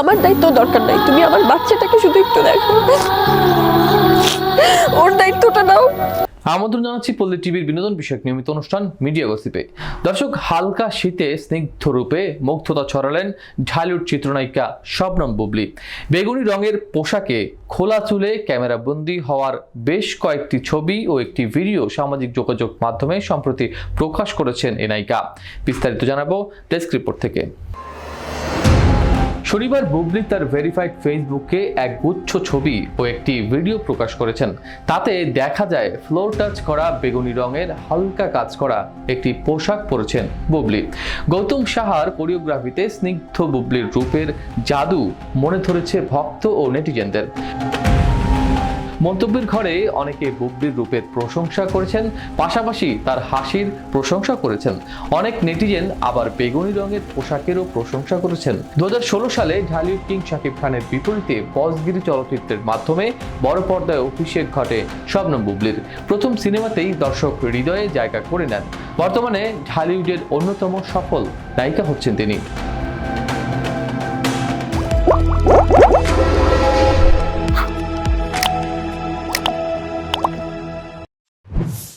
আমার দায়িত্ব দরকার নাই। তুমি আমার বাচ্চাটাকে শুধু একটু দেখো। ওর দায়িত্বটা নাও। আমন্ত্রণ জানাচ্ছি পল্লী টিভির বিনোদন বিষয়ক নিয়মিত অনুষ্ঠান, মিডিয়া গসিপে। দর্শক, হালকা শীতে স্নিগ্ধ রূপে মুগ্ধতা ছড়ালেন ঢালিউড চিত্রনায়িকা শবনম বুবলি। বেগুনি রঙের পোশাকে খোলা চুলে ক্যামেরা বন্দী হওয়ার বেশ কয়েকটি ছবি ও একটি ভিডিও সামাজিক যোগাযোগ মাধ্যমে সম্প্রতি প্রকাশ করেছেন এ নায়িকা। বিস্তারিত জানাব ডেস্ক রিপোর্ট থেকে। শনিবার বুবলি তার ভেরিফাইড ফেসবুকে এক গুচ্ছ ছবি ও একটি ভিডিও প্রকাশ করেছেন। তাতে দেখা যায় ফ্লোর টাচ করা, বেগুনি রঙের হালকা কাজ করা একটি পোশাক পরেছেন বুবলি। গৌতম সাহার কোরিওগ্রাফিতে স্নিগ্ধ বুবলির রূপের জাদু মনে ধরেছে ভক্ত ও নেটিজেনদের। মন্তব্যের ঘরে অনেকে বুবলির রূপের প্রশংসা করেছেন, পাশাপাশি তার হাসির প্রশংসা করেছেন। অনেক নেটিজেন আবার বেগুনি রঙের পোশাকেরও প্রশংসা করেছেন। দু হাজার ষোলো সালে ঢালিউড কিং শাকিব খানের বিপরীতে বসগিরি চলচ্চিত্রের মাধ্যমে বড় পর্দায় অভিষেক ঘটে শবনম বুবলির। প্রথম সিনেমাতেই দর্শক হৃদয়ে জায়গা করে নেন। বর্তমানে ঢালিউডের অন্যতম সফল নায়িকা হচ্ছেন তিনি।